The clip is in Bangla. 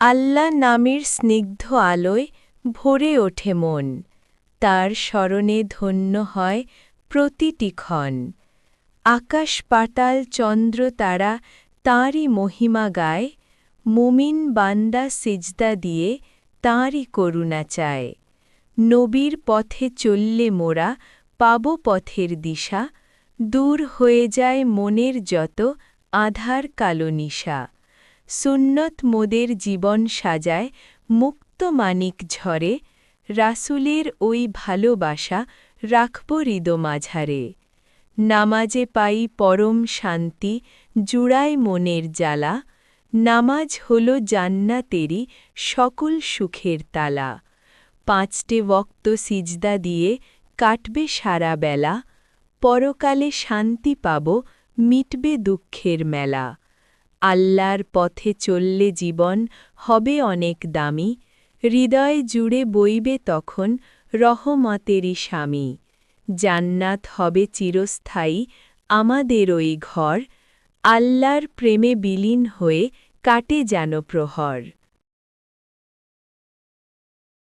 আল্লাহ নামের স্নিগ্ধ আলোয় ভরে ওঠে মন। তার স্মরণে ধন্য হয় প্রতিটি ক্ষণ। আকাশ পাতাল চন্দ্র তারা তাঁরই মহিমা গায়, মুমিন বান্দা সিজদা দিয়ে তাঁরই করুণা চায়। নবীর পথে চললে মোরা পাব পথের দিশা, দূর হয়ে যায় মনের যত আধার কালো নিশা। সুন্নত মোদের জীবন সাজায়, মুক্ত মানিক ঝরে, রাসুলের ওই ভালোবাসা রাখব হৃদ মাঝারে। নামাজে পাই পরম শান্তি, জুড়ায় মনের জ্বালা, নামাজ হল জান্নাতেরই সকল সুখের তালা। পাঁচটে বক্ত সিজদা দিয়ে কাটবে সারা বেলা, পরকালে শান্তি পাব, মিটবে দুঃখের মেলা। আল্লাহর পথে চললে জীবন হবে অনেক দামি। হৃদয় জুড়ে বইবে তখন রহমতেরই স্বামী। জান্নাত হবে চিরস্থায়ী আমাদের ওই ঘর। আল্লাহর প্রেমে বিলীন হয়ে কাটে যেন প্রহর।